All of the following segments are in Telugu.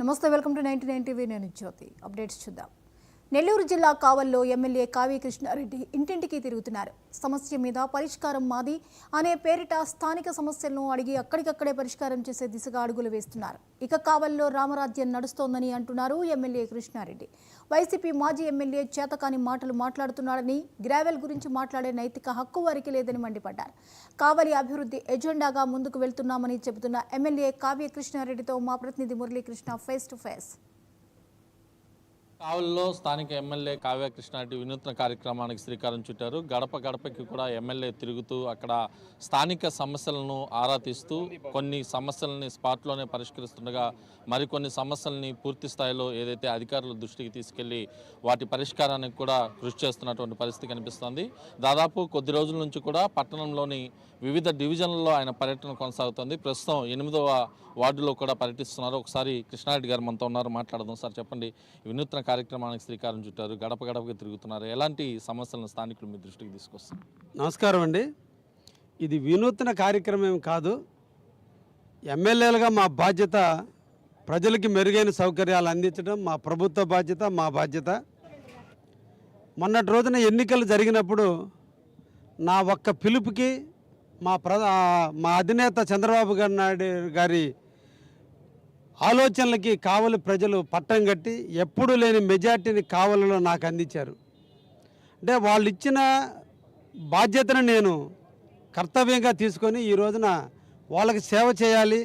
నమస్తే welcome to ninety nine TV. నేను జ్యోతి. అప్డేట్స్ చూద్దాం. నెల్లూరు జిల్లా కావల్లో ఎమ్మెల్యే కావ్య కృష్ణారెడ్డి ఇంటింటికి తిరుగుతున్నారు. సమస్య మీద పరిష్కారం మాది అనే పేరిట స్థానిక సమస్యలను అడిగి అక్కడికక్కడే పరిష్కారం చేసే దిశగా అడుగులు వేస్తున్నారు. ఇక కావల్లో రామరాజ్యం నడుస్తోందని అంటున్నారు ఎమ్మెల్యే కృష్ణారెడ్డి. వైసీపీ మాజీ ఎమ్మెల్యే చేతకాని మాటలు మాట్లాడుతున్నాడని గ్రావెల్ గురించి మాట్లాడే నైతిక హక్కు వారికి లేదని మండిపడ్డారు. కావలి అభివృద్ధి ఎజెండాగా ముందుకు వెళ్తున్నామని చెబుతున్న ఎమ్మెల్యే కావ్య కృష్ణారెడ్డితో మా ప్రతినిధి మురళీకృష్ణ ఫేస్ టు ఫేస్ కావలిలో స్థానిక ఎమ్మెల్యే కావ్య కృష్ణారెడ్డి వినూత్న కార్యక్రమానికి శ్రీకారం చుట్టారు. గడప గడపకి కూడా ఎమ్మెల్యే తిరుగుతూ అక్కడ స్థానిక సమస్యలను ఆరా తీస్తూ కొన్ని సమస్యలని స్పాట్లోనే పరిష్కరిస్తుండగా మరికొన్ని సమస్యల్ని పూర్తి స్థాయిలో ఏదైతే అధికారుల దృష్టికి తీసుకెళ్ళి వాటి పరిష్కారానికి కూడా కృషి చేస్తున్నటువంటి పరిస్థితి కనిపిస్తోంది. దాదాపు కొద్ది రోజుల నుంచి కూడా పట్టణంలోని వివిధ డివిజన్లలో ఆయన పర్యటన కొనసాగుతోంది. ప్రస్తుతం ఎనిమిదవ వార్డులో కూడా పర్యటిస్తున్నారు. ఒకసారి కృష్ణారెడ్డి గారు మనతో ఉన్నారు. మాట్లాడదాం సార్ చెప్పండి. వినూత్న కార్యక్రమానికి శ్రీకారం చుట్టారు గడప గడపకి తిరుగుతున్నారు. ఎలాంటి సమస్యలను స్థానికులు మీ దృష్టికి తీసుకొస్తారు? నమస్కారం అండి. ఇది వినూత్న కార్యక్రమం కాదు. ఎమ్మెల్యేలుగా మా బాధ్యత ప్రజలకి మెరుగైన సౌకర్యాలు అందించడం మా ప్రభుత్వ బాధ్యత మా బాధ్యత. మొన్నటి రోజున ఎన్నికలు జరిగినప్పుడు నా ఒక్క పిలుపుకి మా ప్ర మా అధినేత చంద్రబాబు గారి నాయుడు గారి ఆలోచనలకి కావలి ప్రజలు పట్టం కట్టి ఎప్పుడూ లేని మెజార్టీని కావలిలో నాకు అందించారు. అంటే వాళ్ళు ఇచ్చిన బాధ్యతను నేను కర్తవ్యంగా తీసుకొని ఈ రోజున వాళ్ళకి సేవ చేయాలి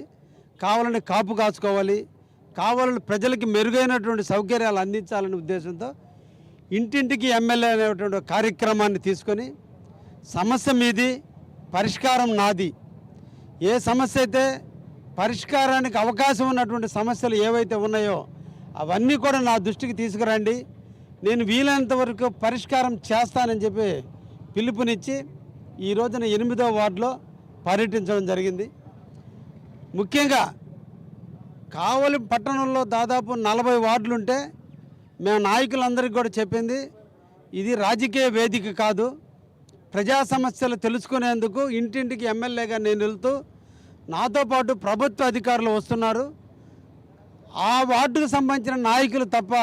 కావాలని కాపు కాచుకోవాలి కావాలని ప్రజలకి మెరుగైనటువంటి సౌకర్యాలు అందించాలనే ఉద్దేశంతో ఇంటింటికి ఎమ్మెల్యే అనేటువంటి కార్యక్రమాన్ని తీసుకొని సమస్య మీది పరిష్కారం నాది. ఏ సమస్య అయితే పరిష్కారానికి అవకాశం ఉన్నటువంటి సమస్యలు ఏవైతే ఉన్నాయో అవన్నీ కూడా నా దృష్టికి తీసుకురండి. నేను వీలైనంత వరకు పరిష్కారం చేస్తానని చెప్పి పిలుపునిచ్చి ఈ రోజున ఎనిమిదో వార్డులో పర్యటించడం జరిగింది. ముఖ్యంగా కావలి పట్టణంలో దాదాపు నలభై వార్డులు ఉంటే మేము నాయకులందరికీ కూడా చెప్పింది ఇది రాజకీయ వేదిక కాదు. ప్రజా సమస్యలు తెలుసుకునేందుకు ఇంటింటికి ఎమ్మెల్యేగా నేను వెళ్తూ నాతో పాటు ప్రభుత్వ అధికారులు వస్తున్నారు. ఆ వార్డుకు సంబంధించిన నాయకులు తప్ప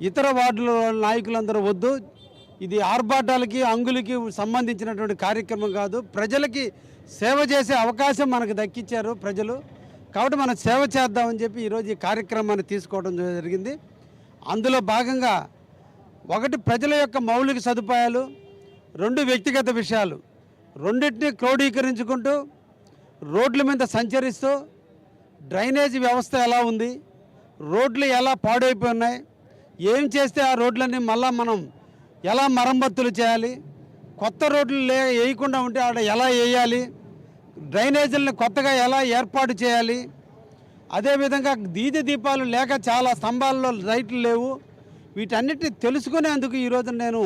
ఇతర వార్డుల నాయకులందరూ వద్దు. ఇది ఆర్భాటాలకి అంగులకి సంబంధించినటువంటి కార్యక్రమం కాదు. ప్రజలకి సేవ చేసే అవకాశం మనకు దక్కించారు ప్రజలు. కాబట్టి మనం సేవ చేద్దామని చెప్పి ఈరోజు ఈ కార్యక్రమాన్ని తీసుకోవడం జరిగింది. అందులో భాగంగా ఒకటి ప్రజల యొక్క మౌలిక సదుపాయాలు రెండు వ్యక్తిగత విషయాలు. రెండింటిని క్రోడీకరించుకుంటూ రోడ్ల మీద సంచరిస్తూ డ్రైనేజీ వ్యవస్థ ఎలా ఉంది? రోడ్లు ఎలా పాడైపోయినాయి? ఏం చేస్తే ఆ రోడ్లన్నీ మళ్ళీ మనం ఎలా మరమ్మతులు చేయాలి? కొత్త రోడ్లు లే వేయకుండా ఉంటే ఆడ ఎలా వేయాలి? డ్రైనేజీలను కొత్తగా ఎలా ఏర్పాటు చేయాలి? అదేవిధంగా దీది దీపాలు లేక చాలా స్తంభాల్లో లైట్లు లేవు. వీటన్నిటిని తెలుసుకునేందుకు ఈరోజు నేను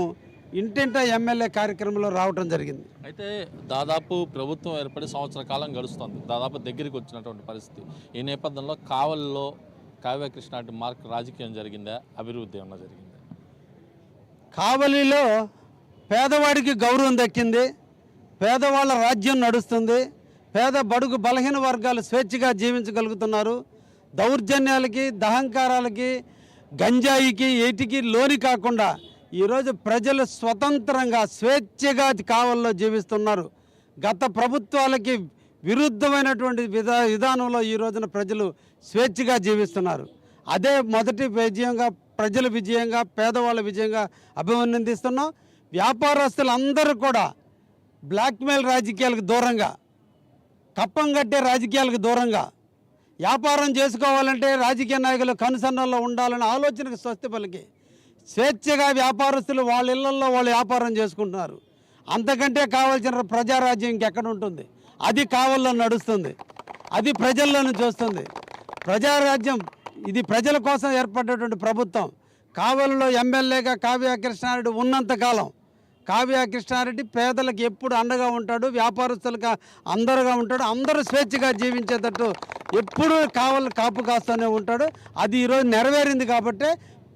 ఇంటింట ఎమ్మెల్యే కార్యక్రమంలో రావడం జరిగింది. అయితే దాదాపు ప్రభుత్వం ఏర్పడి సంవత్సర కాలం గడుస్తుంది. దాదాపు దగ్గరికి వచ్చినటువంటి పరిస్థితి. ఈ నేపథ్యంలో కావలిలో కావ్య కృష్ణారెడ్డి మార్క్ రాజకీయం జరిగిందా? అభివృద్ధి ఏమన్నా జరిగిందా? కావలిలో పేదవాడికి గౌరవం దక్కింది. పేదవాళ్ళ రాజ్యం నడుస్తుంది. పేద బడుగు బలహీన వర్గాలు స్వేచ్ఛగా జీవించగలుగుతున్నారు. దౌర్జన్యాలకి దహంకారాలకి గంజాయికి ఏటికి లోని కాకుండా ఈరోజు ప్రజలు స్వతంత్రంగా స్వేచ్ఛగా కావల్లో జీవిస్తున్నారు. గత ప్రభుత్వాలకి విరుద్ధమైనటువంటి విధా విధానంలో ఈ రోజున ప్రజలు స్వేచ్ఛగా జీవిస్తున్నారు. అదే మొదటి విజయంగా ప్రజల విజయంగా పేదవాళ్ళ విజయంగా అభినందిస్తున్నాం. వ్యాపారస్తులందరూ కూడా బ్లాక్మెయిల్ రాజకీయాలకు దూరంగా కప్పం కట్టే రాజకీయాలకు దూరంగా వ్యాపారం చేసుకోవాలంటే రాజకీయ నాయకులు కనుసన్నల్లో ఉండాలనే ఆలోచనకు స్వస్తి పలికి స్వేచ్ఛగా వ్యాపారస్తులు వాళ్ళ ఇళ్ళలో వాళ్ళు వ్యాపారం చేసుకుంటున్నారు. అంతకంటే కావాల్సిన ప్రజారాజ్యం ఇంకెక్కడ ఉంటుంది? అది కావాలని నడుస్తుంది. అది ప్రజల్లోనూ చూస్తుంది. ప్రజారాజ్యం ఇది ప్రజల కోసం ఏర్పడినటువంటి ప్రభుత్వం. కావలిలో ఎమ్మెల్యేగా కావ్య కృష్ణారెడ్డి ఉన్నంతకాలం కావ్య కృష్ణారెడ్డి పేదలకు ఎప్పుడు అండగా ఉంటాడు వ్యాపారస్తులకు అందరుగా ఉంటాడు అందరూ స్వేచ్ఛగా జీవించేటట్టు ఎప్పుడూ కావాలి కాపు కాస్తూనే ఉంటాడు. అది ఈరోజు నెరవేరింది కాబట్టి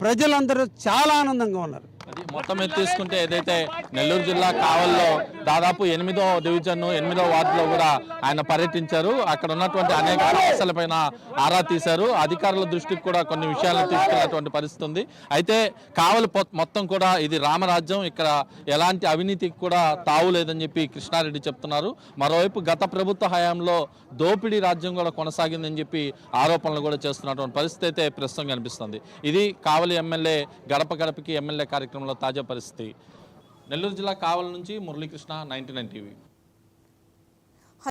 ప్రజలందరూ చాలా ఆనందంగా ఉన్నారు. మొత్తం మీద తీసుకుంటే ఏదైతే నెల్లూరు జిల్లా కావల్లో దాదాపు ఎనిమిదో డివిజన్ ఎనిమిదో వార్డులో కూడా ఆయన పర్యటించారు. అక్కడ ఉన్నటువంటి అనేక సమస్యలపైన ఆరా తీశారు. అధికారుల దృష్టికి కూడా కొన్ని విషయాలను తీసుకెళ్ళేటువంటి పరిస్థితి ఉంది. అయితే కావలి మొత్తం కూడా ఇది రామరాజ్యం. ఇక్కడ ఎలాంటి అవినీతికి కూడా తావు లేదని చెప్పి కృష్ణారెడ్డి చెప్తున్నారు. మరోవైపు గత ప్రభుత్వ హయాంలో దోపిడీ రాజ్యం కూడా కొనసాగిందని చెప్పి ఆరోపణలు కూడా చేస్తున్నటువంటి పరిస్థితి అయితే ప్రస్తుతం కనిపిస్తుంది. ఇది కావలి ఎమ్మెల్యే గడప గడపకి ఎమ్మెల్యే కార్యక్రమంలో తాజా పరిస్థితి. నెల్లూరు జిల్లా కావల నుంచి మురళీకృష్ణ నైన్టీ నైన్ టీవీ.